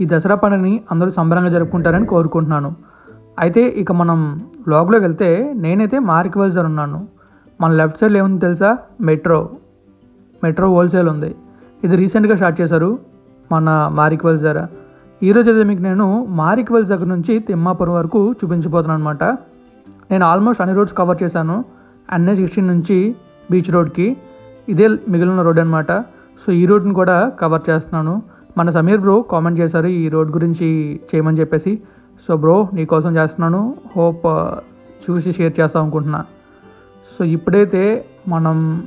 ఈ దసరా పండుగని అందరూ సంబరంగా జరుపుకుంటారని కోరుకుంటున్నాను. అయితే ఇక మనం బ్లాగ్లోకి వెళ్తే నేనైతే మార్క్ దగ్గర ఉన్నాను. మన లెఫ్ట్ సైడ్లో ఏముంది తెలుసా? మెట్రో. మెట్రో హోల్సేల్ ఉంది. ఇది రీసెంట్గా స్టార్ట్ చేశారు మన మారిక్ దగ్గర. ఈరోజు అయితే మీకు నేను మారిక్వెల్స్ దగ్గర నుంచి తిమ్మాపురం వరకు చూపించబోతున్నాను అనమాట నేను ఆల్మోస్ట్ అన్ని రోడ్స్ కవర్ చేశాను. ఎన్ఏ సిక్స్టీన్ నుంచి బీచ్ రోడ్కి. ఇదే మిగిలిన రోడ్ అనమాట సో ఈ రోడ్ని కూడా కవర్ చేస్తున్నాను. మన సమీర్ బ్రో కామెంట్ చేశారు ఈ రోడ్ గురించి చేయమని చెప్పేసి. సో బ్రో నీకోసం చేస్తున్నాను. హోప్ చూసి షేర్ చేస్తాం అనుకుంటున్నా. సో ఇప్పుడైతే మనం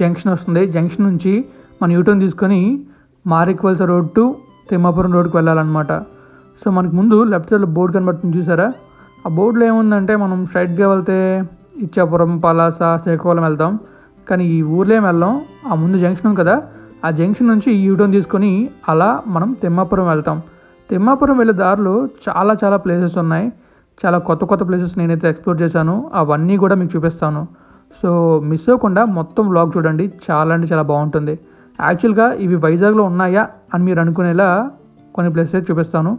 జంక్షన్ వస్తుంది. జంక్షన్ నుంచి మన యూటర్న్ తీసుకొని మారిక్వల్స రోడ్ టు తిమ్మాపురం రోడ్కి వెళ్ళాలన్నమాట. సో మనకు ముందు లెఫ్ట్ సైడ్లో బోర్డు కనబడుతుంది చూసారా? ఆ బోర్డులో ఏముందంటే మనం స్ట్రైట్గా వెళ్తే ఇచ్చాపురం పలాస శ్రీకాకుళం వెళ్తాం. కానీ ఈ ఊర్లో ఏం వెళ్ళాం? ఆ ముందు జంక్షన్ ఉంది కదా? ఆ జంక్షన్ నుంచి ఈ యూటర్న్ తీసుకొని అలా మనం తిమ్మాపురం వెళ్తాం. తిమ్మాపురం వెళ్ళే దారిలో చాలా చాలా ప్లేసెస్ ఉన్నాయి. చాలా కొత్త కొత్త ప్లేసెస్ నేనైతే ఎక్స్ప్లోర్ చేశాను. అవన్నీ కూడా మీకు చూపిస్తాను. సో మిస్ అవ్వకుండా మొత్తం వ్లాగ్ చూడండి. చాలా అంటే చాలా బాగుంటుంది. యాక్చువల్గా ఇవి వైజాగ్లో ఉన్నాయా అని మీరు అనుకునేలా కొన్ని ప్లేసెస్ చూపిస్తాను.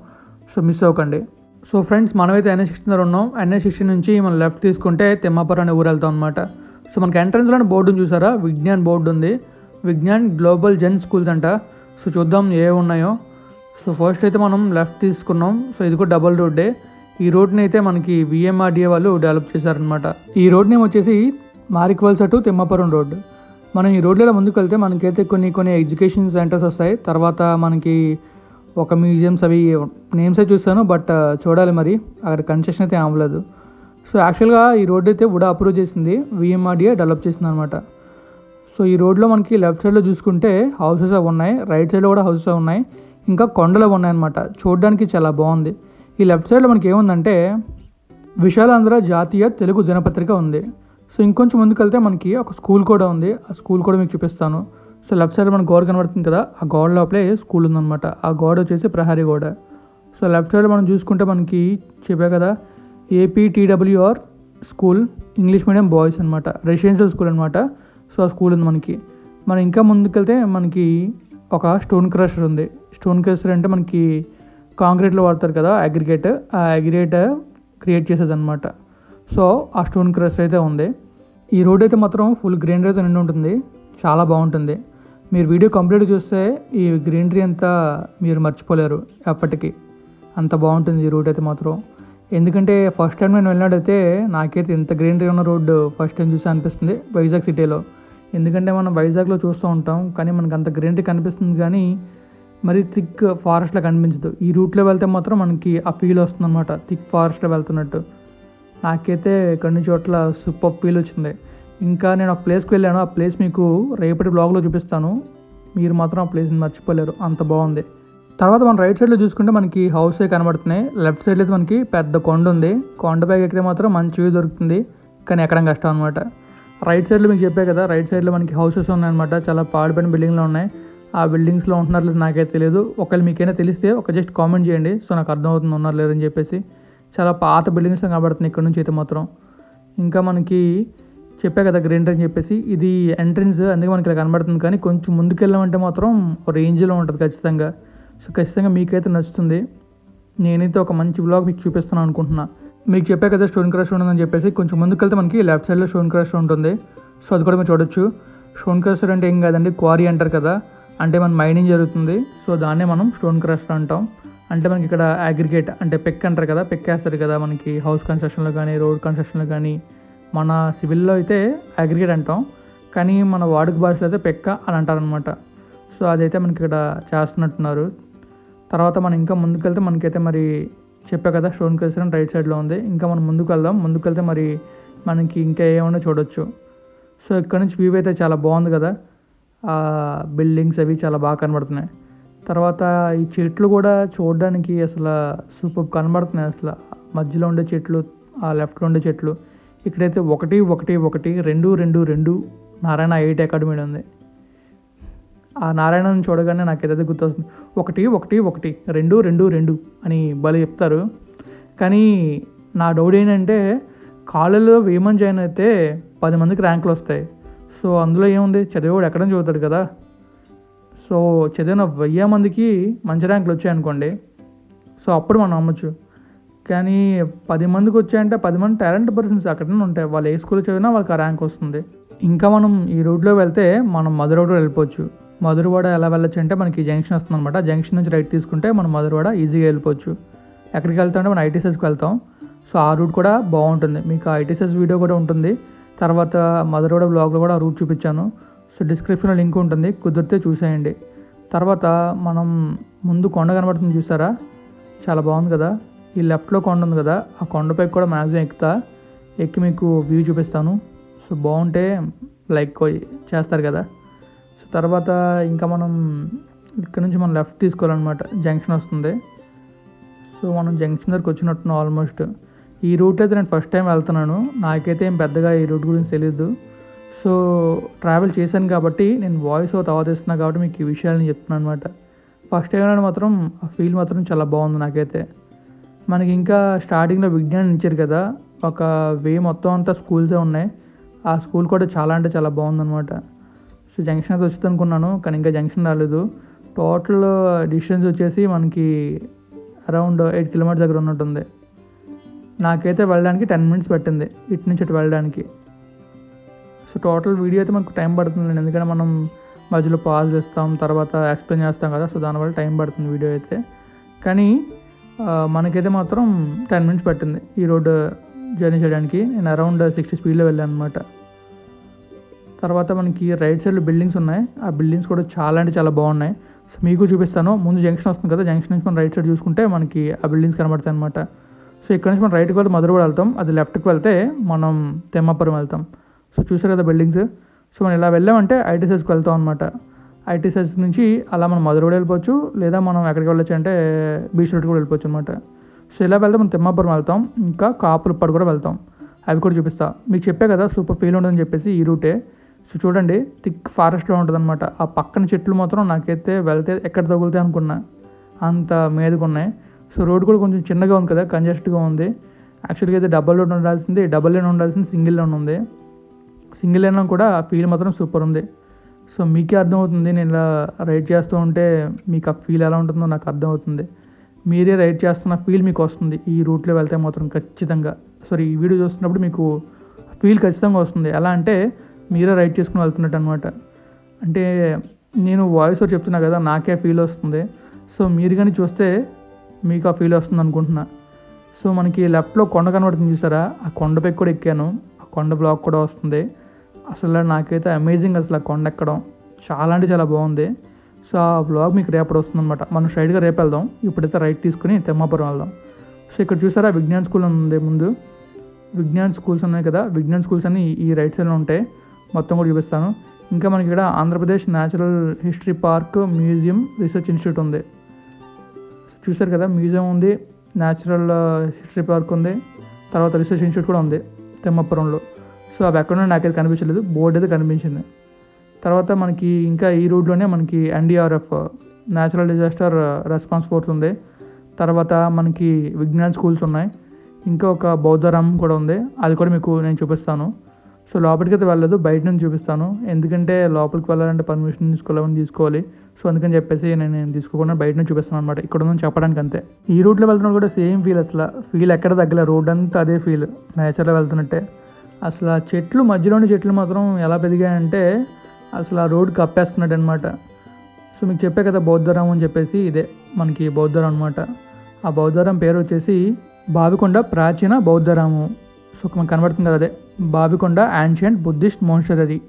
సో మిస్ అవ్వకండి. సో ఫ్రెండ్స్ మనమైతే ఎన్ఏ సిక్స్టీన్ దగ్గర ఉన్నాం. ఎన్ఏ సిక్స్టీన్ నుంచి మనం లెఫ్ట్ తీసుకుంటే తిమ్మాపురం అనే ఊరు వెళ్తాం అనమాట సో మనకి ఎంట్రన్స్లోనే బోర్డు చూసారా? విజ్ఞాన్ బోర్డు ఉంది. విజ్ఞాన్ గ్లోబల్ జెన్ స్కూల్స్ అంట. సో చూద్దాం ఏ ఉన్నాయో సో ఫస్ట్ అయితే మనం లెఫ్ట్ తీసుకున్నాం. సో ఇది కూడా డబల్ రోడ్డే. ఈ రోడ్ని అయితే మనకి విఎంఆర్డిఏ వాళ్ళు డెవలప్ చేశారనమాట ఈ రోడ్ నేమ్ వచ్చేసి మారిక్వల్స అటు తిమ్మాపురం రోడ్. మనం ఈ రోడ్లలో ముందుకు వెళ్తే మనకైతే కొన్ని కొన్ని ఎడ్యుకేషన్ సెంటర్స్ వస్తాయి. తర్వాత మనకి ఒక మ్యూజియంస్ అవి నేమ్స్ అయితే చూస్తాను బట్ చూడాలి మరి. అక్కడ కన్స్ట్రక్షన్ అయితే అవ్వలేదు. సో యాక్చువల్గా ఈ రోడ్ అయితే వుడా అప్రూవ్ చేసింది. విఎంఆర్డిఏ డెవలప్ చేసింది అనమాట సో ఈ రోడ్లో మనకి లెఫ్ట్ సైడ్లో చూసుకుంటే హౌసెస్ అవి ఉన్నాయి రైట్ సైడ్లో కూడా హౌసెస్ అవి ఉన్నాయి ఇంకా కొండలు అవి ఉన్నాయన్నమాట. చూడడానికి చాలా బాగుంది. ఈ లెఫ్ట్ సైడ్లో మనకి ఏముందంటే విశాలాంధ్ర జాతీయ తెలుగు దినపత్రిక ఉంది. సో ఇంకొంచెం ముందుకెళ్తే మనకి ఒక స్కూల్ కూడా ఉంది. ఆ స్కూల్ కూడా మీకు చూపిస్తాను. సో లెఫ్ట్ సైడ్ మనకు గోడ కనబడుతుంది కదా ఆ గోడ లోపలే స్కూల్ ఉందన్నమాట. ఆ గోడ వచ్చేసి ప్రహరీ గోడ. సో లెఫ్ట్ సైడ్ మనం చూసుకుంటే మనకి చెప్పా కదా APTWR school English medium boys అనమాట రెసిడెన్షియల్ స్కూల్ అనమాట సో ఆ స్కూల్ ఉంది మనకి. మనం ఇంకా ముందుకెళ్తే మనకి ఒక స్టోన్ క్రషర్ ఉంది. స్టోన్ క్రషర్ అంటే మనకి కాంక్రీట్లో వాడతారు కదా అగ్రిగేట్. ఆ అగ్రిగేట్ క్రియేట్ చేసేది అనమాట సో ఆ స్టోన్ క్రషర్ అయితే ఉంది. ఈ రోడ్ అయితే మాత్రం ఫుల్ గ్రీనరీతో నిండి ఉంటుంది. చాలా బాగుంటుంది. మీరు వీడియో కంప్లీట్ చూస్తే ఈ గ్రీనరీ అంతా మీరు మర్చిపోలేరు ఎప్పటికీ. అంత బాగుంటుంది ఈ రోడ్ అయితే మాత్రం. ఎందుకంటే ఫస్ట్ టైం నేను వెళ్ళినట్టయితే నాకైతే ఇంత గ్రీనరీ ఉన్న రోడ్డు ఫస్ట్ టైం చూసి అనిపిస్తుంది వైజాగ్ సిటీలో. ఎందుకంటే మనం వైజాగ్లో చూస్తూ ఉంటాం కానీ మనకు అంత గ్రీనరీ కనిపిస్తుంది కానీ మరి థిక్ ఫారెస్ట్లో కనిపించదు. ఈ రూట్లో వెళ్తే మాత్రం మనకి ఆ ఫీల్ వస్తుంది అనమాట థిక్ ఫారెస్ట్లో వెళ్తున్నట్టు. నాకైతే కొన్ని చోట్ల సూపర్ ఫీల్ వచ్చింది. ఇంకా నేను ఆ ప్లేస్కి వెళ్ళాను ఆ ప్లేస్ మీకు రేపటి బ్లాగ్లో చూపిస్తాను. మీరు మాత్రం ఆ ప్లేస్ని మర్చిపోలేరు అంత బాగుంది. తర్వాత మనం రైట్ సైడ్లో చూసుకుంటే మనకి హౌసే కనబడుతున్నాయి. లెఫ్ట్ సైడ్లో అయితే మనకి పెద్ద కొండ ఉంది. కొండపై ఎక్కితే మాత్రం మంచి వ్యూ దొరుకుతుంది కానీ ఎక్కడం కష్టం అనమాట రైట్ సైడ్లో మీకు చెప్పే కదా రైట్ సైడ్లో మనకి హౌసెస్ ఉన్నాయన్నమాట. చాలా పాడిపోయిన బిల్డింగ్లు ఉన్నాయి. ఆ బిల్డింగ్స్లో ఉంటున్నారు నాకైతే తెలియదు ఒకవేళ మీకైనా తెలిస్తే ఒక జస్ట్ కామెంట్ చేయండి. సో నాకు అర్థమవుతుంది ఉన్నారు లేదని చెప్పేసి. చాలా పాత బిల్డింగ్స్ కనబడుతున్నాయి ఇక్కడ నుంచి అయితే మాత్రం. ఇంకా మనకి చెప్పా కదా గ్రీనరీ అని చెప్పేసి. ఇది ఎంట్రన్స్ అందుకే మనకి ఇలా కనబడుతుంది. కానీ కొంచెం ముందుకెళ్ళామంటే మాత్రం ఒక రేంజ్లో ఉంటుంది ఖచ్చితంగా. సో ఖచ్చితంగా మీకైతే నచ్చుతుంది. నేనైతే ఒక మంచి బ్లాగ్ మీకు చూపిస్తున్నాను అనుకుంటున్నాను మీకు చెప్పే కదా స్టోన్ క్రష్ ఉందని చెప్పేసి కొంచెం ముందుకెళ్తే మనకి లెఫ్ట్ సైడ్లో స్టోన్ క్రష్ ఉంటుంది. సో అది కూడా మీరు చూడొచ్చు. స్టోన్ క్రష్ అంటే ఏం కాదండి? క్వారీ అంటారు కదా. అంటే మన మైనింగ్ జరుగుతుంది. సో దాన్నే మనం స్టోన్ క్రషర్ అంటాం. అంటే మనకి ఇక్కడ అగ్రిగేట్ అంటే పెక్ అంటారు కదా. పెక్ వేస్తారు కదా మనకి హౌస్ కన్స్ట్రక్షన్లో కానీ రోడ్ కన్స్ట్రక్షన్లో కానీ. మన సివిల్లో అయితే అగ్రిగేట్ అంటాం. కానీ మన వాడుక భాషలో అయితే పెక్క అని అంటారనమాట సో అదైతే మనకి ఇక్కడ చేస్తున్నట్టున్నారు. తర్వాత మనం ఇంకా ముందుకెళ్తే మనకైతే మరి చెప్పా కదా స్టోన్ కల్చర్ రైట్ సైడ్లో ఉంది. ఇంకా మనం ముందుకు వెళ్దాం ముందుకు వెళ్తే మరి మనకి ఇంకా ఏమైనా చూడొచ్చు. సో ఇక్కడ నుంచి వ్యూ అయితే చాలా బాగుంది కదా. ఆ బిల్డింగ్స్ అవి చాలా బాగా కనబడుతున్నాయి. తర్వాత ఈ చెట్లు కూడా చూడడానికి అసలు సూపర్ కనబడుతున్నాయి. అసలు మధ్యలో ఉండే చెట్లు ఆ లెఫ్ట్లో ఉండే చెట్లు. ఇక్కడైతే ఒకటి ఒకటి ఒకటి రెండు రెండు రెండు నారాయణ ఐఐటి అకాడమీ ఉంది. ఆ నారాయణను చూడగానే నాకు ఏదైతే గుర్తొస్తుంది ఒకటి ఒకటి ఒకటి రెండు రెండు రెండు అని భలే చెప్తారు. కానీ నా డౌట్ ఏంటంటే కాలేజీలో వేమన్ జాయిన్ అయితే పది మందికి ర్యాంకులు వస్తాయి. సో అందులో ఏముంది? చదివేవాడు ఎక్కడ చదువుతాడు కదా. సో చదివిన వెయ్యి మందికి మంచి ర్యాంకులు వచ్చాయనుకోండి సో అప్పుడు మనం నమ్మచ్చు. కానీ పది మందికి వచ్చాయంటే పది మంది టాలెంట్ పర్సన్స్ అక్కడనే ఉంటాయి. వాళ్ళు ఏ స్కూల్లో చదివినా వాళ్ళకి ఆ ర్యాంక్ వస్తుంది. ఇంకా మనం ఈ రోడ్లో వెళ్తే మనం మధుర రోడ్లో వెళ్ళిపోవచ్చు. మధురవాడ ఎలా వెళ్ళచ్చు అంటే మనకి జంక్షన్ వస్తుంది అనమాట జంక్షన్ నుంచి రైట్ తీసుకుంటే మనం మధురవాడ ఈజీగా వెళ్ళిపోవచ్చు. ఎక్కడికి వెళ్తాం అంటే మనం ఐటీసెస్కి వెళ్తాం. సో ఆ రూట్ కూడా బాగుంటుంది. మీకు ఐటీసీఎస్ ఐటీసెస్ వీడియో కూడా ఉంటుంది. తర్వాత మధురవాడ బ్లాగ్లో కూడా ఆ రూట్ చూపించాను. సో డిస్క్రిప్షన్లో లింక్ ఉంటుంది. కుదిరితే చూసేయండి. తర్వాత మనం ముందు కొండ కనబడుతుంది చూసారా? చాలా బాగుంది కదా? ఈ లెఫ్ట్లో కొండ ఉంది కదా? ఆ కొండపై కూడా మ్యాక్సిమం ఎక్కుతా. ఎక్కి మీకు వ్యూ చూపిస్తాను. సో బాగుంటే లైక్ చేస్తారు కదా? తర్వాత ఇంకా మనం ఇక్కడ నుంచి మనం లెఫ్ట్ తీసుకోవాలన్నమాట. జంక్షన్ వస్తుంది. సో మనం జంక్షన్ దగ్గరకు వచ్చినట్టున్నాం ఆల్మోస్ట్ ఈ రూట్ అయితే నేను ఫస్ట్ టైం వెళ్తున్నాను. నాకైతే ఏం పెద్దగా ఈ రూట్ గురించి తెలియదు సో ట్రావెల్ చేశాను కాబట్టి నేను వాయిస్ తర్వాత అవతిస్తున్నా కాబట్టి మీకు ఈ విషయాలని చెప్తున్నాను అనమాట ఫస్ట్ టైం వెళ్ళడం మాత్రం ఆ ఫీల్ మాత్రం చాలా బాగుంది నాకైతే. మనకి ఇంకా స్టార్టింగ్లో విజ్ఞానం ఇచ్చారు కదా. ఒక వే మొత్తం అంతా స్కూల్సే ఉన్నాయి. ఆ స్కూల్ కూడా చాలా అంటే చాలా బాగుందన్నమాట. సో జంక్షన్ అయితే వచ్చింది అనుకున్నాను కానీ ఇంకా జంక్షన్ రాలేదు. టోటల్ డిస్టెన్స్ వచ్చేసి మనకి అరౌండ్ ఎయిట్ కిలోమీటర్స్ దగ్గర ఉన్నట్టుంది. నాకైతే వెళ్ళడానికి టెన్ మినిట్స్ పట్టింది ఇటు నుంచి ఇటు వెళ్ళడానికి. సో టోటల్ వీడియో అయితే మనకు టైం పడుతుంది ఎందుకంటే మనం మధ్యలో పాజ్ చేస్తాం తర్వాత ఎక్స్ప్లెయిన్ చేస్తాం కదా సో దానివల్ల టైం పడుతుంది వీడియో అయితే. కానీ మనకైతే మాత్రం టెన్ మినిట్స్ పట్టింది ఈ రోడ్డు జర్నీ చేయడానికి. నేను అరౌండ్ సిక్స్టీ స్పీడ్లో వెళ్ళాను అనమాట తర్వాత మనకి రైట్ సైడ్లో బిల్డింగ్స్ ఉన్నాయి. ఆ బిల్డింగ్స్ కూడా చాలా అంటే చాలా బాగున్నాయి. సో మీకు చూపిస్తాను. ముందు జంక్షన్ వస్తుంది కదా. జంక్షన్ నుంచి మనం రైట్ సైడ్ చూసుకుంటే మనకి ఆ బిల్డింగ్స్ కనబడతాయి అనమాట సో ఇక్కడ నుంచి మనం రైట్కి వెళ్తే మధురవాడ వెళ్తాం. అది లెఫ్ట్కి వెళ్తే మనం తెమ్మపురం వెళ్తాం. సో చూసారు కదా బిల్డింగ్స్ సో మనం ఇలా వెళ్ళామంటే ఐటీసెస్కి వెళ్తాం అనమాట ఐటీసెస్ నుంచి అలా మనం మధురవాడ వెళ్ళిపోవచ్చు. లేదా మనం ఎక్కడికి వెళ్ళొచ్చు అంటే బీచ్ రోడ్ కూడా వెళ్ళిపోవచ్చు అనమాట సో ఇలా వెళ్తే మనం తిమ్మాపురం వెళ్తాం. ఇంకా కాపులపాడు కూడా వెళ్తాం. అవి కూడా చూపిస్తా. మీకు చెప్పే కదా సూపర్ ఫీల్ ఉంటుందని చెప్పేసి ఈ రూటే. సో చూడండి థిక్ ఫారెస్ట్లో ఉంటుంది అనమాట ఆ పక్కన చెట్లు మాత్రం నాకైతే వెళ్తే ఎక్కడ తగులుతాయి అనుకున్నా. అంత మీదగా ఉన్నాయి. సో రోడ్ కూడా కొంచెం చిన్నగా ఉంది కదా కంజెస్ట్గా ఉంది. యాక్చువల్గా అయితే డబల్ రోడ్ ఉండాల్సింది డబల్ లేన్ ఉండాల్సింది సింగిల్ లేన్ ఉంది. సింగిల్ లేన్ కూడా ఫీల్ మాత్రం సూపర్ ఉంది. సో మీకే అర్థమవుతుంది నేను ఇలా రైడ్ చేస్తూ ఉంటే మీకు ఆ ఫీల్ ఎలా ఉంటుందో నాకు అర్థమవుతుంది. మీరే రైడ్ చేస్తున్న ఫీల్ మీకు వస్తుంది ఈ రూట్లో వెళ్తే మాత్రం ఖచ్చితంగా. సారీ ఈ వీడియో చూస్తున్నప్పుడు మీకు ఫీల్ ఖచ్చితంగా వస్తుంది. ఎలా అంటే మీరే రైట్ చేసుకుని వెళ్తున్నట్టు అనమాట అంటే నేను వాయిస్ ఓవర్ చెప్తున్నా కదా నాకే ఫీల్ వస్తుంది. సో మీరు కానీ చూస్తే మీకు ఆ ఫీల్ వస్తుంది అనుకుంటున్నా. సో మనకి లెఫ్ట్లో కొండ కనబడుతుంది చూసారా? ఆ కొండపై కూడా ఎక్కాను. ఆ కొండ బ్లాక్ కూడా వస్తుంది. అసలు నాకైతే అమేజింగ్ అసలు ఆ కొండ ఎక్కడం. చాలా అంటే చాలా బాగుంది. సో ఆ బ్లాగ్ మీకు రేపటి వస్తుంది అనమాట మనం స్ట్రైట్గా రేపు వెళ్దాం. ఇప్పుడైతే రైట్ తీసుకుని తెమ్మాపురం వెళ్దాం. సో ఇక్కడ చూసారా? విజ్ఞాన్ స్కూల్ ఉంది ముందు. విజ్ఞాన్ స్కూల్స్ ఉన్నాయి కదా? విజ్ఞాన్ స్కూల్స్ అని ఈ రైట్ సైడ్లో ఉంటాయి. మొత్తం కూడా చూపిస్తాను. ఇంకా మనకి ఇక్కడ Andhra Pradesh natural history park museum research institute ఉంది. చూసారు కదా మ్యూజియం ఉంది న్యాచురల్ హిస్టరీ పార్క్ ఉంది తర్వాత రీసెర్చ్ ఇన్స్టిట్యూట్ కూడా ఉంది తిమ్మపురంలో. సో అవి ఎక్కడ నాకైతే కనిపించలేదు బోర్డు అయితే కనిపించింది. తర్వాత మనకి ఇంకా ఈ రూట్లోనే మనకి NDRF natural disaster response force ఉంది. తర్వాత మనకి విజ్ఞాన్ స్కూల్స్ ఉన్నాయి. ఇంకా ఒక బౌద్ధరామ్ కూడా ఉంది అది కూడా మీకు నేను చూపిస్తాను. సో లోపలికి అయితే వెళ్ళదు. బయట నుంచి చూపిస్తాను. ఎందుకంటే లోపలికి వెళ్ళాలంటే పర్మిషన్ తీసుకోవాలని తీసుకోవాలి. సో అందుకని చెప్పేసి నేను తీసుకోకుండా బయట నుంచి చూపిస్తాను అనమాట ఇక్కడ నుంచి చెప్పడానికి అంతే. ఈ రూట్లో వెళ్తున్నా కూడా సేమ్ ఫీల్ అసలు. ఫీల్ ఎక్కడ తగ్గలే. రోడ్ అంతా అదే ఫీల్ నేచర్లో వెళ్తున్నట్టే. అసలు ఆ చెట్లు మధ్యలోని చెట్లు మాత్రం ఎలా పెరిగాయంటే అసలు ఆ రోడ్ కప్పేస్తున్నాడు అనమాట సో మీకు చెప్పే కదా బౌద్ధరామం అని చెప్పేసి ఇదే మనకి బౌద్ధరం అనమాట ఆ బౌద్ధరం పేరు వచ్చేసి బావికొండ ప్రాచీన బౌద్ధరాము. సో మనకు కనబడుతుంది కదా అదే. Bavikonda ancient Buddhist monastery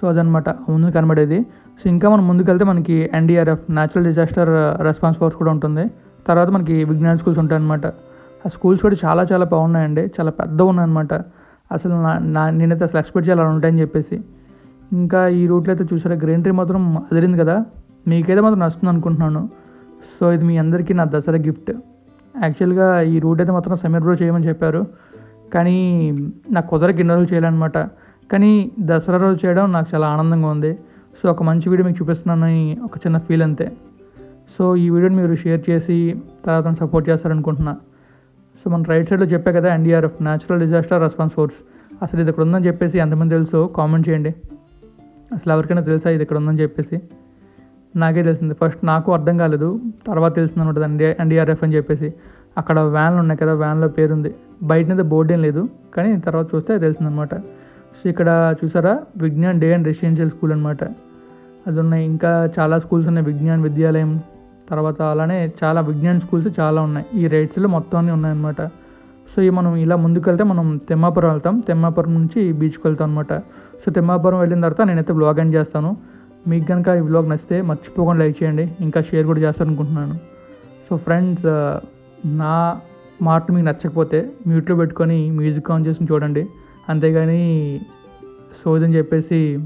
so అదనమాట ముందు కనబడేది. సో ఇంకా మనం ముందుకెళ్తే మనకి NDRF natural disaster response force కూడా ఉంటుంది. తర్వాత మనకి విజ్ఞాన్ స్కూల్స్ ఉంటాయి అనమాట ఆ స్కూల్స్ కూడా చాలా చాలా బాగున్నాయండి. చాలా పెద్దగా ఉన్నాయన్నమాట. అసలు నా నా నేనైతే అసలు ఎక్స్పెక్ట్ చేయాలి అలా ఉంటాయని చెప్పేసి. ఇంకా ఈ రూట్లో అయితే చూసారా గ్రీనరీ మాత్రం అదిరింది కదా. మీకైతే మాత్రం నచ్చుతుంది అనుకుంటున్నాను. సో ఇది మీ అందరికీ నా దసరా గిఫ్ట్. యాక్చువల్గా ఈ రూట్ అయితే మాత్రం సమీర్ బ్రో చేయమని చెప్పారు. కానీ నాకు కుదర గిన్నెలు రోజులు చేయాలన్నమాట కానీ దసరా రోజు చేయడం నాకు చాలా ఆనందంగా ఉంది. సో ఒక మంచి వీడియో మీకు చూపిస్తున్నానని ఒక చిన్న ఫీల్ అంతే. సో ఈ వీడియోని మీరు షేర్ చేసి తర్వాత సపోర్ట్ చేస్తారనుకుంటున్నా. సో మన రైట్ సైడ్లో చెప్పే కదా NDRF natural disaster response force. అసలు ఇది ఇక్కడ ఉందని చెప్పేసి ఎంతమంది తెలుసో కామెంట్ చేయండి. అసలు ఎవరికైనా తెలుసా ఇది ఇక్కడ ఉందని చెప్పేసి? నాకే తెలిసింది. ఫస్ట్ నాకు అర్థం కాలేదు. తర్వాత తెలిసింది అనమాట ఎన్డీ ఎన్డీఆర్ఎఫ్ అని చెప్పేసి. అక్కడ వ్యాన్లు ఉన్నాయి కదా వ్యాన్లో పేరుంది. బయటనైతే బోర్డు ఏం లేదు కానీ తర్వాత చూస్తే తెలిసిందనమాట. సో ఇక్కడ చూసారా? Vignan day and residential school అనమాట అది ఉన్నాయి ఇంకా చాలా స్కూల్స్ ఉన్నాయి. విజ్ఞాన్ విద్యాలయం తర్వాత అలానే చాలా విజ్ఞాన్ స్కూల్స్ చాలా ఉన్నాయి. ఈ రైట్స్లో మొత్తం అన్నీ ఉన్నాయన్నమాట. సో ఈ మనం ఇలా ముందుకెళ్తే మనం తెమ్మాపురం వెళ్తాం. తెమ్మాపురం నుంచి బీచ్కి వెళ్తాం అనమాట సో తెమ్మాపురం వెళ్ళిన తర్వాత నేనైతే బ్లాగ్ ఎండ్ చేస్తాను. మీకు కనుక ఈ బ్లాగ్ నచ్చితే మర్చిపోకుండా లైక్ చేయండి. ఇంకా షేర్ కూడా చేస్తారనుకుంటున్నాను. సో ఫ్రెండ్స్ నా మాటలు మీకు నచ్చకపోతే మ్యూట్లో పెట్టుకొని మ్యూజిక్ ఆన్ చేసి చూడండి. అంతేగాని సోదని చెప్పేసి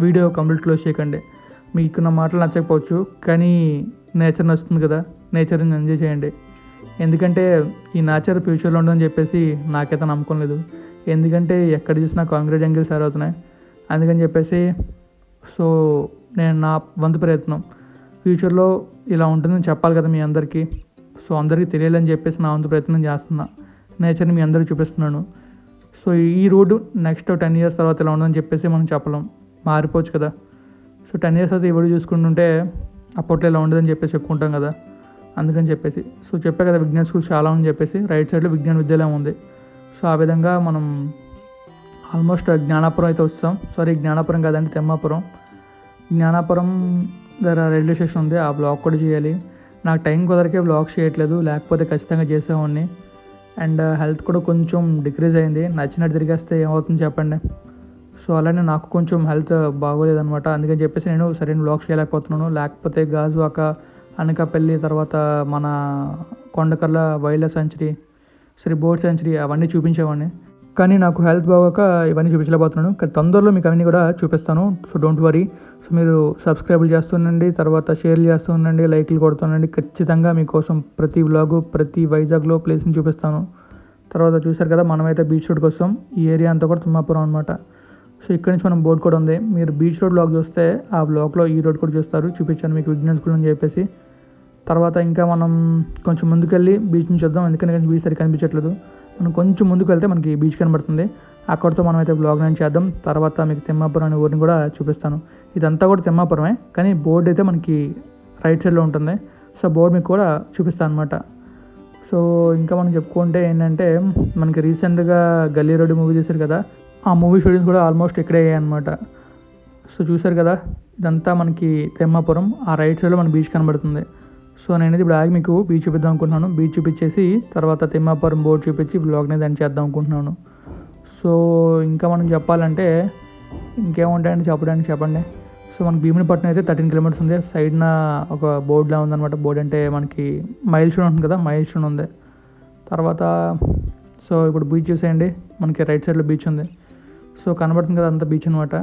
వీడియో కంప్లీట్ క్లోజ్ చేయకండి. మీకు నా మాటలు నచ్చకపోవచ్చు కానీ నేచర్ నచ్చుతుంది కదా నేచర్ని ఎంజాయ్ చేయండి. ఎందుకంటే ఈ నేచర్ ఫ్యూచర్లో ఉందని చెప్పేసి నాకైతే నమ్మకం లేదు. ఎందుకంటే ఎక్కడ చూసినా కాంక్రీట్ యాంగిల్స్ అవుతున్నాయి. అందుకని చెప్పేసి సో నేను నా వంతు ప్రయత్నం. ఫ్యూచర్లో ఇలా ఉంటుందని చెప్పాలి కదా మీ అందరికీ. సో అందరికీ తెలియాలని చెప్పేసి నా వంతు ప్రయత్నం చేస్తున్నా. నేచర్ని మీ అందరికీ చూపిస్తున్నాను. సో ఈ రోడ్డు నెక్స్ట్ టెన్ ఇయర్స్ తర్వాత ఇలా ఉందని చెప్పేసి మనం చెప్పలేం. మారిపోవచ్చు కదా. సో టెన్ ఇయర్స్ అయితే ఎవరు చూసుకుంటుంటే అప్పట్లో ఇలా ఉండదని చెప్పేసి చెప్పుకుంటాం కదా. అందుకని చెప్పేసి. సో చెప్పే కదా విజ్ఞాన స్కూల్ చాలా ఉందని చెప్పేసి. రైట్ సైడ్లో విజ్ఞాన విద్యాలయం ఉంది. సో ఆ విధంగా మనం ఆల్మోస్ట్ జ్ఞానాపురం అయితే వస్తాం. సారీ జ్ఞానాపురం కాదండి తెమ్మాపురం. జ్ఞానాపురం దగ్గర రైల్వే స్టేషన్ ఉంది. ఆ బ్లాక్ కూడా చేయాలి. నాకు టైం కుదరకే బ్లాగ్ చేయట్లేదు లేకపోతే ఖచ్చితంగా చేసేవాడిని. అండ్ uh, హెల్త్ కూడా కొంచెం డిక్రీజ్ అయింది. నచ్చినట్టు తిరిగేస్తే ఏమవుతుంది చెప్పండి. సో అలానే నాకు కొంచెం హెల్త్ బాగోలేదనమాట అందుకని చెప్పేసి నేను సరైన బ్లాగ్స్ చేయలేకపోతున్నాను. లేకపోతే గాజువాక అనకాపల్లి తర్వాత మన Kondakarla wild life sanctuary Shri board sanctuary అవన్నీ చూపించేవాడిని. కానీ నాకు హెల్త్ బాగోక ఇవన్నీ చూపించలేకపోతున్నాను. కానీ తొందరలో మీకు అవన్నీ కూడా చూపిస్తాను. సో డోంట్ వరీ సో మీరు సబ్స్క్రైబులు చేస్తుండండి తర్వాత షేర్లు చేస్తుండండి లైక్లు కొడుతుండండి ఖచ్చితంగా మీకోసం ప్రతి వ్లాగు ప్రతి వైజాగ్లో ప్లేస్ని చూపిస్తాను. తర్వాత చూశారు కదా మనమైతే బీచ్ రోడ్ కోసం ఈ ఏరియా అంతా కూడా తుమ్మాపురం అనమాట సో ఇక్కడ నుంచి మనం బోర్డు కూడా ఉంది. మీరు బీచ్ రోడ్ బ్లాగ్ చూస్తే ఆ బ్లాగ్లో ఈ రోడ్ కూడా చూస్తారు. చూపించాను మీకు విజ్ఞాన్ స్కూల్ అని చెప్పేసి. తర్వాత ఇంకా మనం కొంచెం ముందుకెళ్ళి బీచ్ నుంచి వద్దాం ఎందుకంటే బీచ్ సరిగ్గా కనిపించట్లేదు. మనం కొంచెం ముందుకు వెళ్తే మనకి బీచ్ కనబడుతుంది. అక్కడితో మనం అయితే బ్లాగ్ నుంచి చేద్దాం. తర్వాత మీకు తిమ్మాపురం అనే ఊరిని కూడా చూపిస్తాను. ఇదంతా కూడా తిమ్మాపురమే కానీ బోర్డు అయితే మనకి రైట్ సైడ్లో ఉంటుంది. సో బోర్డు మీకు కూడా చూపిస్తాను అనమాట సో ఇంకా మనం చెప్పుకుంటే ఏంటంటే మనకి రీసెంట్గా గల్లీ రోడ్డు మూవీ చేశారు కదా ఆ మూవీ షూటింగ్స్ కూడా ఆల్మోస్ట్ ఇక్కడే అయ్యాయి అనమాట సో చూశారు కదా ఇదంతా మనకి తెమ్మాపురం ఆ రైట్ సైడ్లో మన బీచ్ కనబడుతుంది. సో నేనైతే ఇప్పుడు ఆగి మీకు బీచ్ చూపిద్దాం అనుకుంటున్నాను. బీచ్ చూపించేసి తర్వాత తిమ్మాపురం బోర్డు చూపించి బ్లాగ్ని దాన్ని చేద్దాం అనుకుంటున్నాను. సో ఇంకా మనం చెప్పాలంటే ఇంకేముంటాయండి చెప్పడానికి చెప్పండి. సో మనకి భీమునిపట్నం అయితే థర్టీన్ కిలోమీటర్స్ ఉంది. సైడ్న ఒక బోర్డులా ఉందన్నమాట. బోర్డు అంటే మనకి మైల్ స్టోన్ ఉంటుంది కదా మైల్ స్టోన్ ఉంది. తర్వాత సో ఇప్పుడు బీచ్ చూసేయండి. మనకి రైట్ సైడ్లో బీచ్ ఉంది. సో కనబడుతుంది కదా అంత బీచ్ అనమాట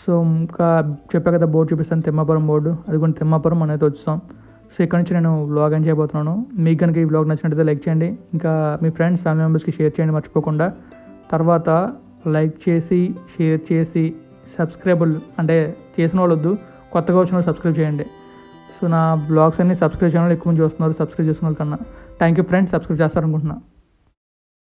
సో ఇంకా చెప్పా కదా బోర్డు చూపిస్తాను. తిమ్మాపురం బోర్డు అది కూడా తిమ్మాపురం అనేది వచ్చాం సో ఇక్కడ నుంచి నేను వ్లాగ్ అని చేయబోతున్నాను. మీకు కనుక ఈ వ్లాగ్ నచ్చినట్లయితే లైక్ చేయండి. ఇంకా మీ ఫ్రెండ్స్ ఫ్యామిలీ మెంబర్స్కి షేర్ చేయండి మర్చిపోకుండా. తర్వాత లైక్ చేసి షేర్ చేసి సబ్స్క్రైబుల్ అంటే చేసిన వాళ్ళొద్దు కొత్తగా వచ్చిన వాళ్ళు సబ్స్క్రైబ్ చేయండి. సో నా బ్లాగ్స్ అన్ని సబ్స్క్రైబ్ చేయడం ఎక్కువ మంది చూస్తున్నారు సబ్స్క్రైబ్ చేసిన వాళ్ళకన్నా. Thank you friends subscribe చేస్తారనుకుంటున్నాను